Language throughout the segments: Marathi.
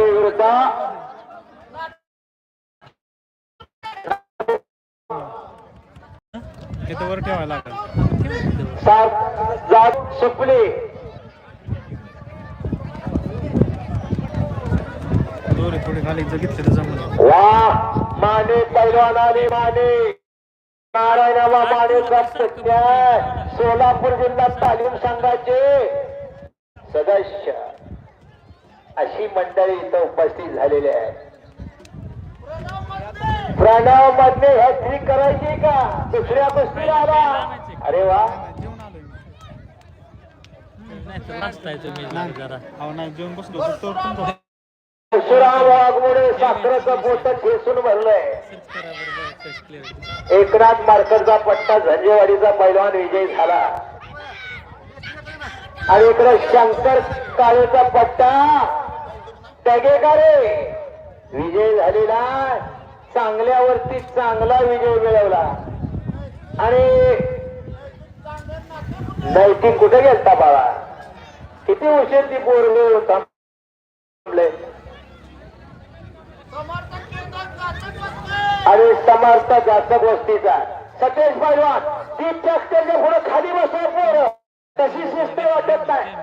विरुद्ध वर ठेवायला लागेल? सात जात सुपली दोरे थोडी खाली तर जमून वा माने पैलवान आली माने. नारायणाबा माने सोलापूर जिल्हा तालीम संघाचे सदस्य. अशी मंडळी इथं उपस्थित झालेली आहे प्रणव मधने हॅट्रिक करायची का? दुसऱ्या कुस्तीला आला. अरे वा. परशुराम वाघमोडे साखरेचं ठेसून भरलंय. एकनाथ मार्करचा पट्टा झंजेवाडीचा पैलवान विजय झाला. आणि इकडे शंकर काळेचा पट्टा. रे? विजय झालेला चांगल्यावरती चांगला विजय मिळवला. आणि नैतिक कुठे गेलता बाळा? किती उशीर ती पोरले थांबले? आणि समर्थ जातक वस्तीचा सतेश पैलवान ती ट्रॅक्टरच्या पुढे खाली बसवत तशी शिस्त वाटत नाही.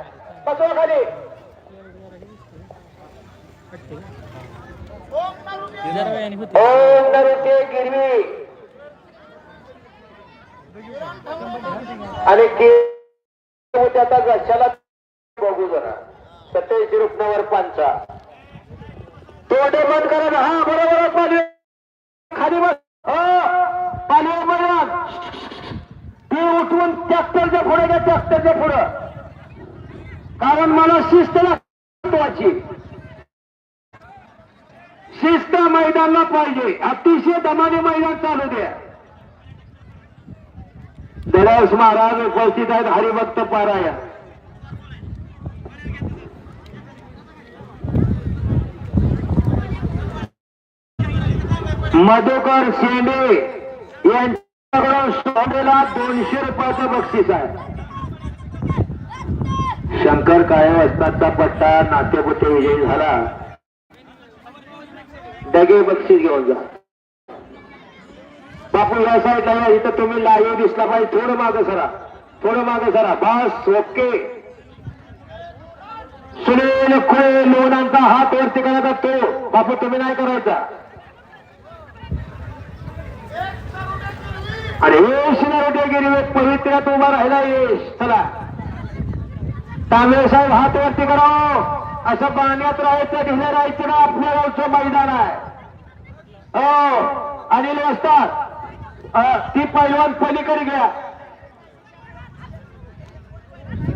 बसवा खाली. आणि के त्याचा घशाला बघू जरा. सतेज रुपनावर पांचा. तोंडे बंद करा हा बरोबर पाणी खाली बस. हो पाणी पैलवान ती उठवून ट्रॅक्टरच्या पुढे घ्या ट्रॅक्टरच्या पुढं. कारण मला शिस्त लागतो शिस्त मैदानला पाहिजे. अतिशय दमाने मैदान चालू द्या गणेश महाराज उपस्थित आहेत हरिभक्त पारायण. मधुकर शेंडे यांच्याकडून सोडेला दोनशे रुपयाचं बक्षीस आहे. शंकर काळे असताचा पट्टा नाट्यपुते विजयी झाला. सगळे बक्षीस घेऊन जा. बापू या साईडला इथं तुम्ही लाईव्ह दिसला पाहिजे. थोडं मागं सरा. थोडं मागं सरा. बस ओके. सुनील खुळे लोणांचा हात वरती करायचा तो बापू तुम्ही नाही करायचा. आणि यश नरोटेगिरी एक पवित्र्यात उभा राहिला यश. चला. तांबे साहेब हात वरती करा. असं पाण्यात राहायचं ढिलं राहायचं ना आपल्या गावचं मैदान आहे. हो, अनिल वस्ताद. ती पैलवान पलीकडे घ्या.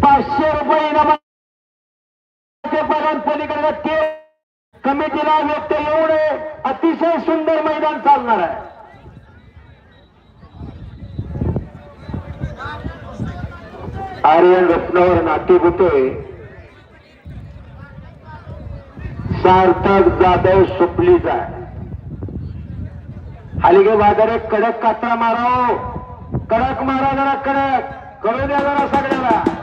पाचशे रुपये इनाम पैलवान पलीकडे घ्या. ते कमिटीला व्यक्त येऊ अतिशय सुंदर मैदान चालणार आहे. आर्यन रत्नावर नाट्यभूते सार्थक जाधव सुपलीचा हलगे बाजारे कडक कात्रा माराव कडक मारा जरा कडक. कळू द्या जरा सगळ्याला.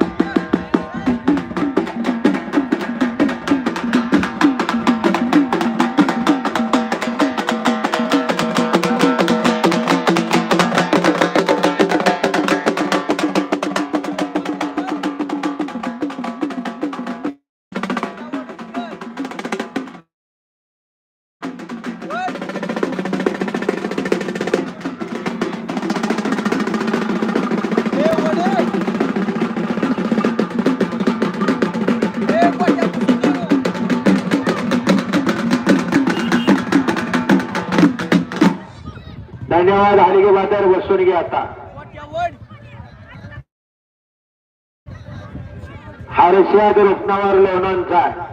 धन्यवाद हालिके बाजार बसून घ्या आता. हर्षद रत्नावर लोणांचा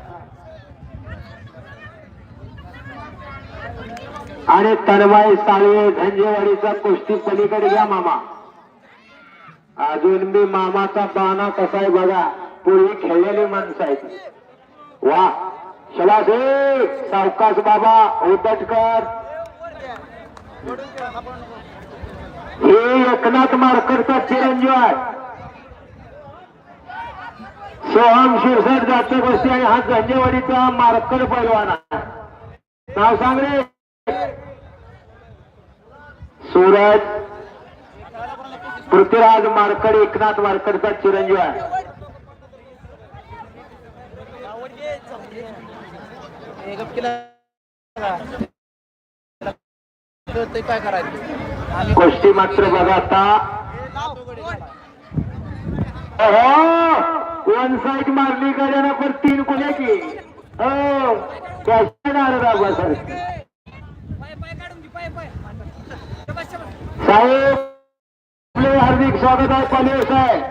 आणि तनवाई साळवे झंजेवाडीचा कुस्ती पलीकडे घ्या मामा. अजून मी मामाचा बाणा कसा आहे बघा. पूर्वी खेळलेली माणसं आहेत. वा. शलासे सावकाश बाबा उदटकर. हे एकनाथ मारकरचा चिरंजीव आहे सोहम शिरसाट जातो गोष्टी आणि हा गंजेवाडीचा मारकर पैलवान नाव सांग रे. सूरज पृथ्वीराज मारकर एकनाथ मारकरचा चिरंजीव आहे. काय करायचं? गोष्टी मात्र बघा आता. हो वन साईड मारली गाड्यानं पण तीन कुल्याची हो सर साहेब आपले हार्दिक स्वागत आहे पालिव साहेब.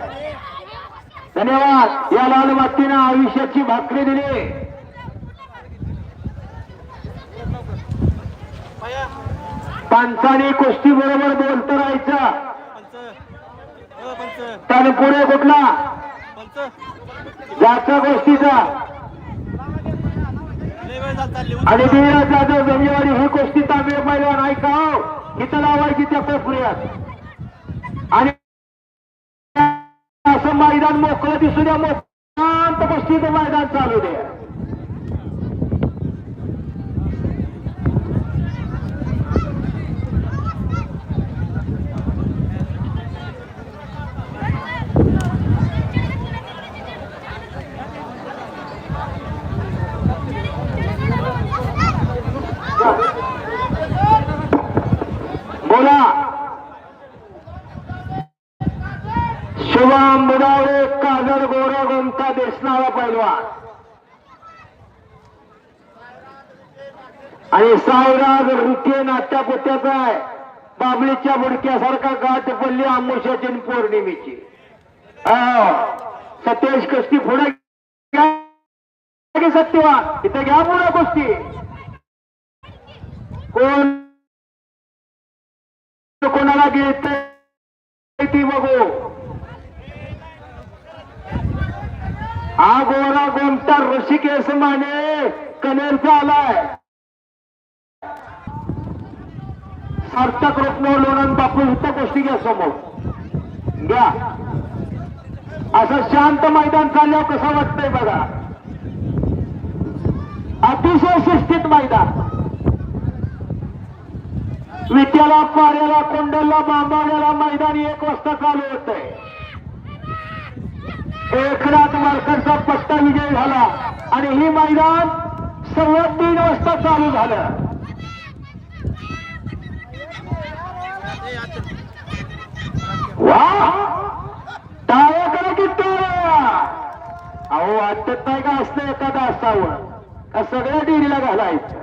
धन्यवाद. या लाल मातीनं आयुष्याची भाकरी दिली. पंचाने कुस्ती बरोबर बोलत राहायचा. त्याने पुढे कुठला? जास्त गोष्टीचा. आणि धीरज जाधव गंजेवाडी ही गोष्टी तांबे पैलवान ऐका हो इथं लावायची त्या कोपऱ्यात आणि असं मैदान मोकळं दिसू द्या मोकांत गोष्टीचं मैदान चालू द्या. आणि साईराज रुके नाट्या पोत्याचा आहे. बाबळीच्या बुडक्यासारखा गाठ पडली आमुष्याची पौर्णिमेची. हो. कष्टी पुढे घ्या. सत्यवान. इथे घ्या पुढे गोष्टी कोण? कोणाला घेत ती बघू. हा गोरा गोमटा ऋषिकेश माने कनेरचा आलाय. सार्थक रूपनो लोणन बापू इथं गोष्टी घ्या समोर. घ्या. असं शांत मैदान चालल्यावर कसं वाटतंय बघा. अतिशय शिस्तीत मैदान. विट्याला पाऱ्याला कोंडलला बांबावड्याला मैदान एक वाजता चालू होत एकनाथ मार्करचा पट्टा विजय झाला आणि ही मैदान सव्वा तीन वाजता चालू झालं. वा! टाळ्या करा की टाळ्या! अहो वाटत नाही का असतं एखादा असावं? का सगळ्या डेरीला घालायचं?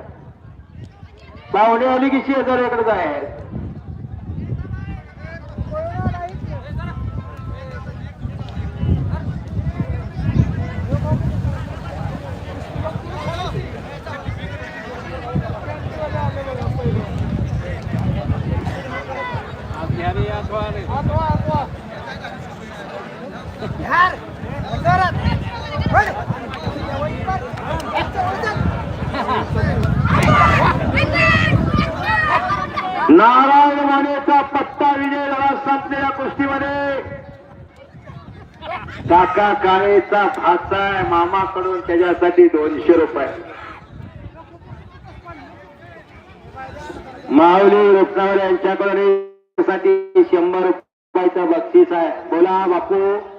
पाहुणे आली की शेजाऱ्याकडे जायचं? नारायण मानेचा पत्ता विजय झाला संपलेल्या कुस्तीमध्ये. काका काळेचा भाचा आहे मामाकडून त्याच्यासाठी दोनशे रुपये. माऊली रुपनावर यांच्याकडून साठी शंभर रुपयाचा बक्षीस आहे. बोला बापू.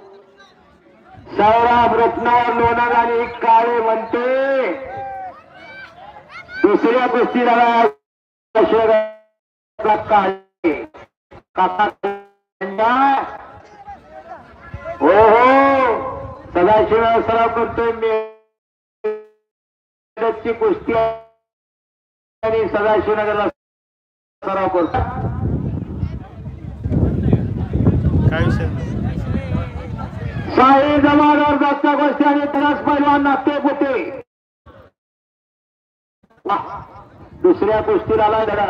सौराम रत्नावर लोणार आणि काळे म्हणते. दुसऱ्या कुस्तीला काळे. काका हो हो. सदाशिव सराव करतोय मी. कुस्ती आणि सदाशिवनगरला सराव करतो काय विषय? शाही जमादार जागच्या गोष्टी आणि तरास पैलवान नाते होते दुसऱ्या गोष्टीला आला धडा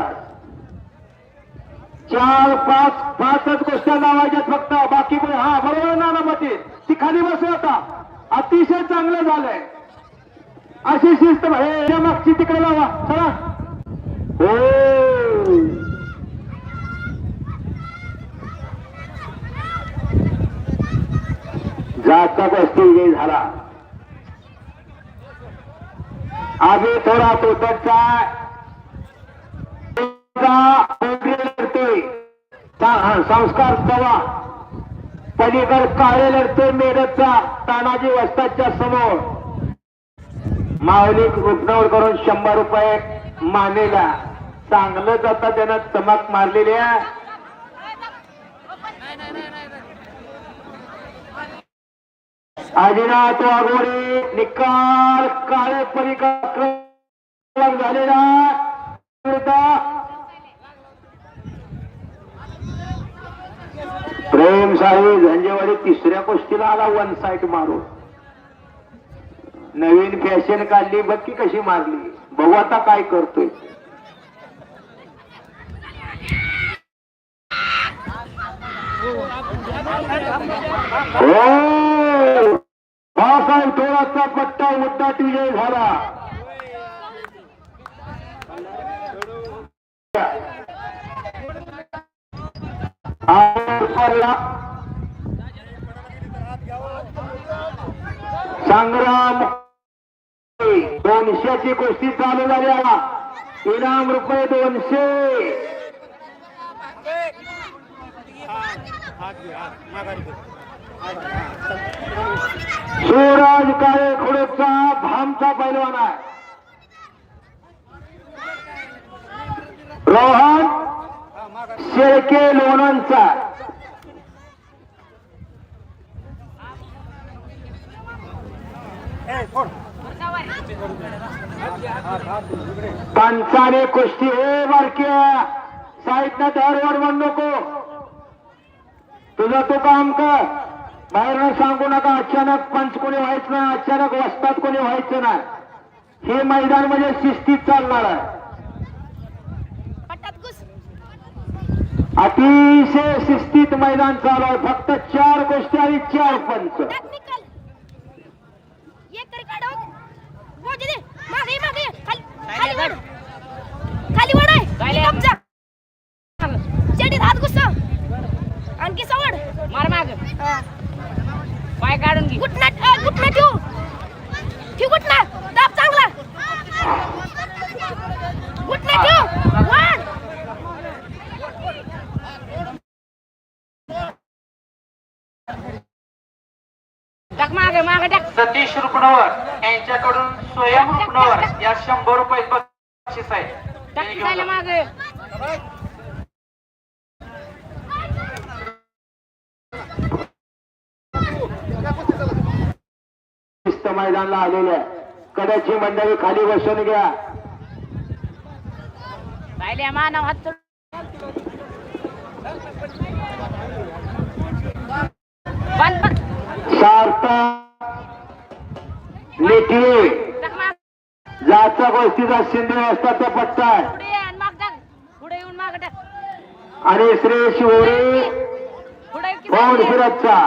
चार पाच पाचच गोष्टी लावायच्यात फक्त. बाकी कोणी हा बरोबर ना मते ती खाली बसू आता. अतिशय चांगलं झालंय. अशी शिस्त हे या मागची तिकडे लावा. चला. हो. जातक असतो विजय झाला. आम्ही थोडा तोटचा संस्कार तवा. पलीकड काळे लढतोय मेरतचा तानाजी वस्ताच्या समोर. माऊली रुग्णावर करून शंभर रुपये मानेला चांगलं जाता त्यानं चमक मारलेली आहे. आदिनाथ वाघोडे निकाल काळे पलीकड झालेला. प्रेम साहेब झंजेवाडी तिसऱ्या गोष्टीला आला वन साईड मारून. नवीन फॅशन काढली बक्की कशी मारली. बघू आता काय करतोय हो बासाहेब पट्टा उड्डाट विजय झाला. संग्राम दोनशेची कुस्ती चालू झाल्या. इनाम रुपये दोनशे. शिवराज काळे खुडचा भामचा पैलवान आहे. रोहन शेळके लोणंदचा. पंचाने कुस्ती हे बारक्या साईडनं धरवर म्हण नको. तुझं तू काम कर. बाहेरनं सांगू नका अचानक पंच कोणी व्हायचं नाही अचानक वस्तात कोणी व्हायचं नाही. हे मैदान म्हणजे शिस्तीत चालणार आहे. अतिशय शिस्तीत मैदान चालू आहे. फक्त चार गोष्टी आणि चार पंच. सतीश रुपनवर यांच्याकडून स्वयं रुपनवर या शंभर रुपये बक्षीस आहे. मैदानला आलेलं आहे. कड्याची मंडळी खाली बसून घ्या. पाहिले मानव हात. सार्था लेखी टाक माग. जातच्या गोष्टीचा शिंदे असतात पट्टा आणि श्री शिवरी मागे. फिरतचा.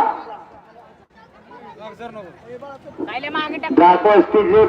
जात वस्तीची